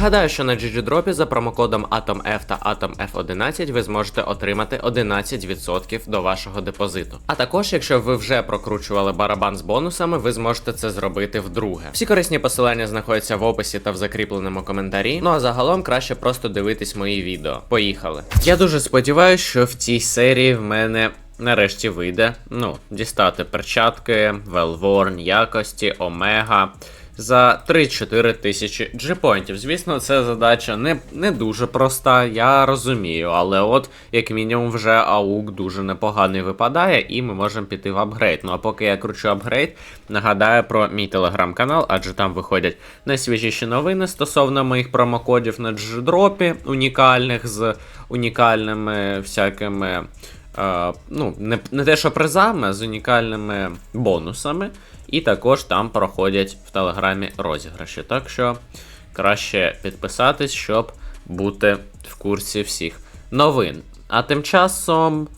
Нагадаю, що на GGDrop за промокодом AtomF та AtomF11 ви зможете отримати 11% до вашого депозиту. А також, якщо ви вже прокручували барабан з бонусами, ви зможете це зробити вдруге. Всі корисні посилання знаходяться в описі та в закріпленому коментарі. Ну а загалом краще просто дивитись мої відео. Поїхали. Я дуже сподіваюся, що в цій серії в мене. Нарешті вийде, ну, дістати перчатки, велворн, якості, омега за 3-4 тисячі джипоінтів. Звісно, це задача не, не дуже проста, я розумію, але от, як мінімум, вже аук дуже непоганий випадає, і ми можемо піти в апгрейд. Ну а поки я кручу апгрейд, нагадаю про мій телеграм-канал, адже там виходять найсвіжіші новини стосовно моїх промокодів на дждропі, унікальних з унікальними всякими. Е, ну, не, не те, що призами, а з унікальними бонусами. І також там проходять в Телеграмі розіграші. Так що краще підписатись, щоб бути в курсі всіх новин. А тим часом.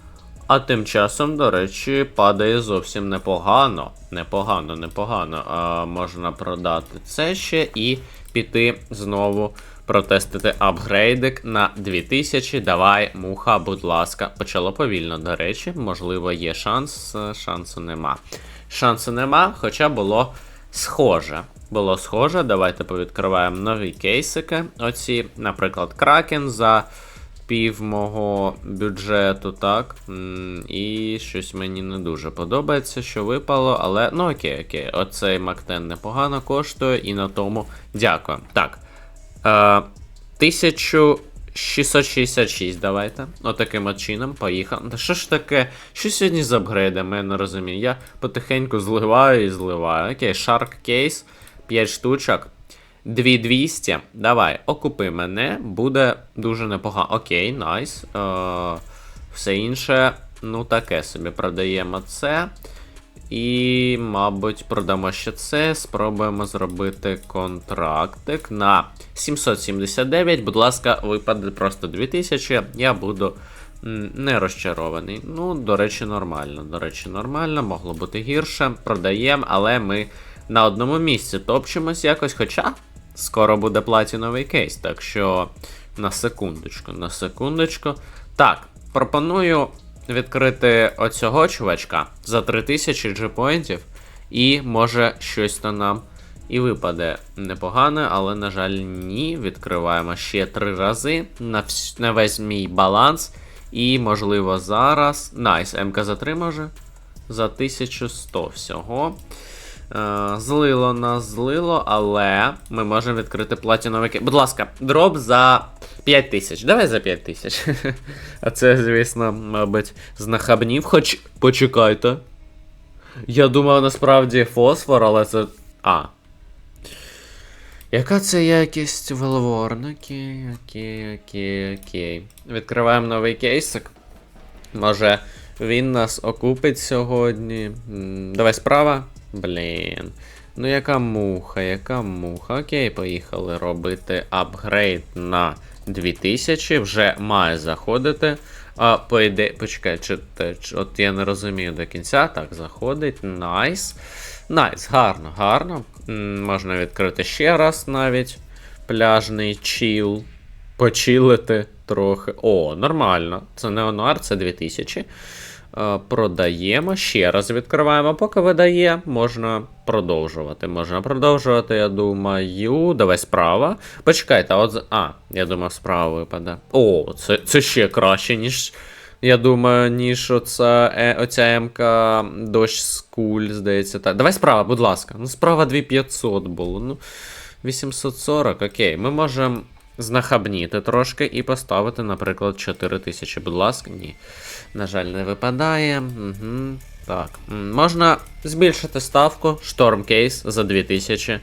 А тим часом, до речі, падає зовсім непогано. Непогано, непогано. А, можна продати це ще і піти знову протестити апгрейдик на 2000. Давай, муха, будь ласка. Почало повільно, до речі, можливо, є шанс. Е, Шансу нема. Шансу нема, хоча було схоже. Було схоже. Давайте повідкриваємо нові кейсики. Оці, наприклад, Кракен за пів мого бюджету, так. І щось мені не дуже подобається, що випало, але ну окей, окей. Оцей Мактен непогано коштує, і на тому дякую. Так. Е, 1666 давайте. Отаким от чином, поїхав. Та що ж таке? Що сьогодні з апгрейдами, я не розумію. Я потихеньку зливаю і зливаю. Окей, Shark Case, 5 штучок. 2200. Давай, окупи мене, буде дуже непогано. Окей, найс. Е, все інше, ну таке собі продаємо це. І, мабуть, продамо ще це. Спробуємо зробити контрактик на 779. Будь ласка, випаде просто 2000. Я буду не розчарований. Ну, до речі, нормально. До речі, нормально, могло бути гірше. Продаємо, але ми на одному місці топчемось якось. Хоча скоро буде платіновий кейс. Так що на секундочку, на секундочку. Так, пропоную відкрити оцього чувачка за 3000 джипоінтів. і може щось нам і випаде непогане, але, на жаль, ні. Відкриваємо ще три рази на, вс... на весь мій баланс. І, можливо, зараз. Найс, МК за 3 може. За 1100 всього. Е, Злило нас, злило, але ми можемо відкрити платіновий кейс. Будь ласка, дроп за 5 тисяч. Давай за 5 тисяч. А це, звісно, мабуть, знахабнів. Хоч почекайте. Я думав, насправді фосфор, але це. А. Яка це якість велворн? Окей, окей, окей, окей. Відкриваємо новий кейсик. Може, він нас окупить сьогодні. Давай справа. Блін. Ну, яка муха, яка муха. Окей, поїхали робити апгрейд на 2000. Вже має заходити. А, по ідеї, почекай, чи, чи- от я не розумію до кінця. Так, заходить. Найс. Найс, гарно, гарно. М, Можна відкрити ще раз навіть. Пляжний чіл. Почилити трохи. О, нормально. Це не онуар, це 2000. Е, Продаємо, ще раз відкриваємо. Поки видає, можна продовжувати. Можна продовжувати, я думаю. Давай справа. Почекайте, от. А, я думав, справа випаде. О, це, це ще краще, ніж. Я думаю, ніж оця, е, оця МК дощ скуль, здається. Так. Давай справа, будь ласка. Ну, справа 2500 було. Ну, 840, окей. Ми можемо знахабніти трошки і поставити, наприклад, 4000. Будь ласка, ні. На жаль, не випадає. Угу. Так. Можна збільшити ставку, шторм кейс за 2000.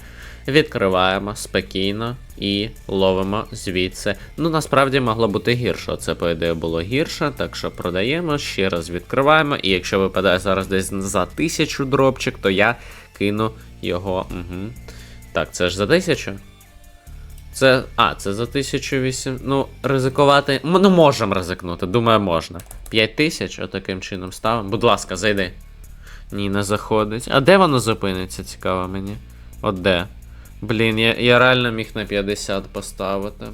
Відкриваємо спокійно і ловимо звідси. Ну, насправді могло бути гірше. Це, по ідеї, було гірше, так що продаємо, ще раз відкриваємо. І якщо випадає зараз десь за 1000 дропчик, то я кину його. Угу. Так, це ж за 1000? Це. А, це за 1008. Ну, ризикувати. Ну, можемо ризикнути, думаю, можна. 5000, отаким чином ставимо. Будь ласка, зайди. Ні, не заходить. А де воно зупиниться, цікаво мені. От де? Блін, я, я реально міг на 50 поставити.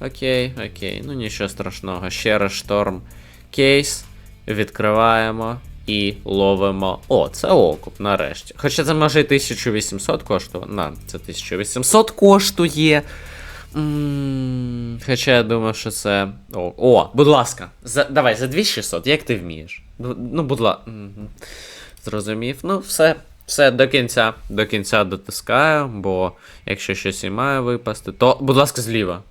Окей, окей, ну нічого страшного. Ще раз шторм. Кейс. Відкриваємо і ловимо. О, це окуп, нарешті. Хоча це може і 1800 коштує. На, це 1800 коштує. М, Хоча я думав, що це. О, о будь ласка, за, давай за 2600, як ти вмієш? Ну, ну будь ласка. Зрозумів. Ну, все. Все до кінця. До кінця дотискаю, бо якщо щось і має випасти, то, будь ласка, зліва.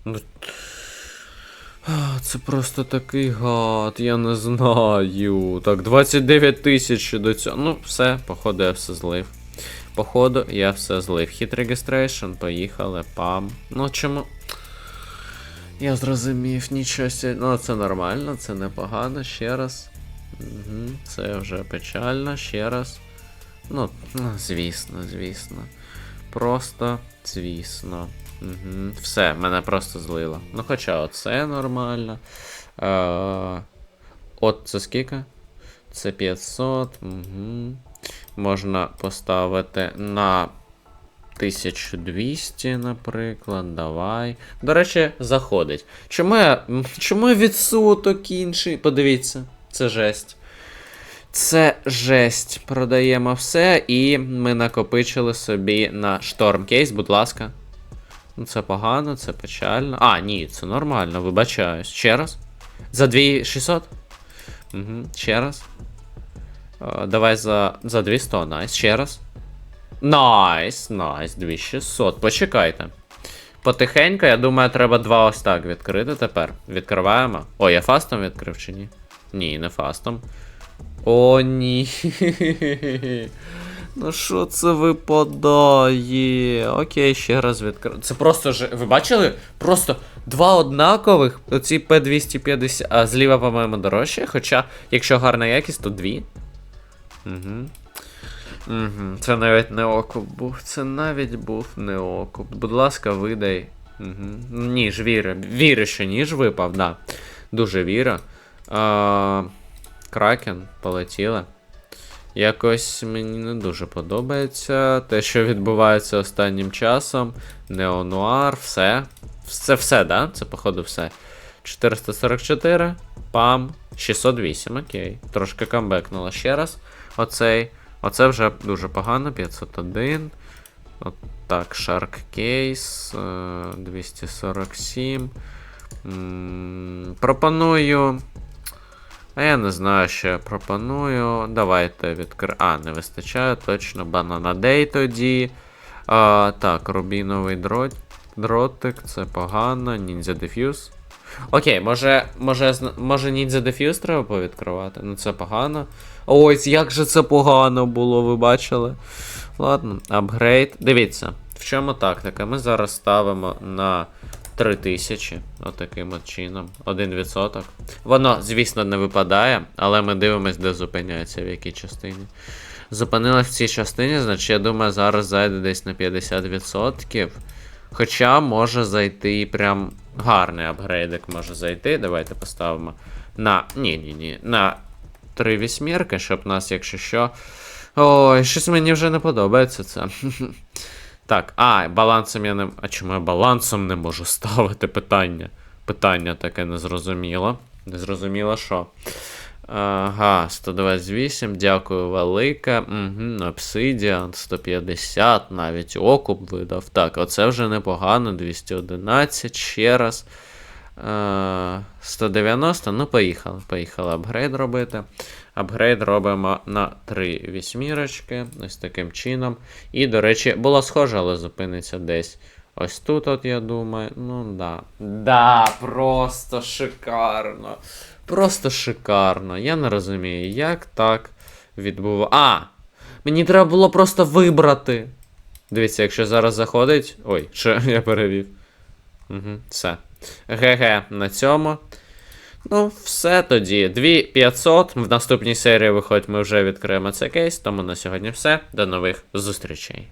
Це просто такий гад, я не знаю. Так, 29 тисяч до цього. Ну, все, походу, я все злив. Походу, я все злив. Hit registration, поїхали, пам. Ну чому. Я зрозумів, нічого. Ну, це нормально, це непогано, ще раз. Угу, це вже печально, ще раз. Ну, ну, звісно, звісно. Просто, звісно. Угу. Все, мене просто злило. Ну, хоча оце нормально. Е, от це скільки? Це 500. Угу. Можна поставити на 1200, наприклад. Давай. До речі, заходить. Чому я. Чому відсоток інший? Подивіться, це жесть. Це жесть. Продаємо все, і ми накопичили собі на шторм кейс, будь ласка. Ну, це погано, це печально. А, ні, це нормально, вибачаюсь. Ще раз. За 2600? Угу, ще раз. Е, давай за, за 200, найс. Ще раз. Найс, найс, 2600. Почекайте. Потихеньку, я думаю, треба два ось так відкрити тепер. Відкриваємо. О, я фастом відкрив чи ні? Ні, не фастом. О, ні. Ну що це випадає? Окей, ще раз відкрив. Це просто ж. Ви бачили? Просто два однакових. Оці P250. А зліва, по-моєму, дорожче. Хоча, якщо гарна якість, то дві. Угу. Угу. Це навіть не окуп був. Це навіть був не окуп. Будь ласка, видай. Угу. Ніж, вірю. Вірю, що ніж випав, да. Дуже вірю. А, Кракен полетіли. Якось мені не дуже подобається те, що відбувається останнім часом. Неонуар, все. Це все, да? Це, походу, все. 444. Пам. 608, окей. Трошки камбекнуло ще раз. Оцей. Оце вже дуже погано. 501. От так, Shark Case. е, 247. М, Пропоную. А я не знаю, що я пропоную. Давайте відкри... А, не вистачає, точно. Банана Дей тоді. А, так, рубіновий дрот... дротик, це погано. Ніндзя Дефюз. Окей, може, може, може Ніндзя Дефюз треба повідкривати? Ну це погано. Ось, як же це погано було, ви бачили? Ладно, апгрейд. Дивіться, в чому тактика? Ми зараз ставимо на 3000, отаким от чином. 1%. Воно, звісно, не випадає, але ми дивимось, де зупиняється, в якій частині. Зупинилась в цій частині, значить, я думаю, зараз зайде десь на 50%. Хоча може зайти прям гарний апгрейдик може зайти. Давайте поставимо на. Ні, ні, ні. На 3 вісьмірки, щоб нас, якщо що. Ой, щось мені вже не подобається це. Так, а, балансом я не. А чому я балансом не можу ставити питання? Питання таке незрозуміло. Незрозуміло що. Ага, 128, дякую велике. Угу, Обсидіан, 150, навіть окуп видав. Так, оце вже непогано. 211, ще раз. Е, 190, ну поїхали. Поїхали апгрейд робити. Апгрейд робимо на 3 вісьмірочки. Ось таким чином. І, до речі, було схоже, але зупиниться десь. Ось тут, от, я думаю. Ну да. Да, просто шикарно. Просто шикарно. Я не розумію, як так відбува. А! Мені треба було просто вибрати. Дивіться, якщо зараз заходить. Ой, що я перевів. Угу, все. ГГ на цьому. Ну, все тоді. 2500. В наступній серії виходить, ми вже відкриємо цей кейс. Тому на сьогодні все. До нових зустрічей.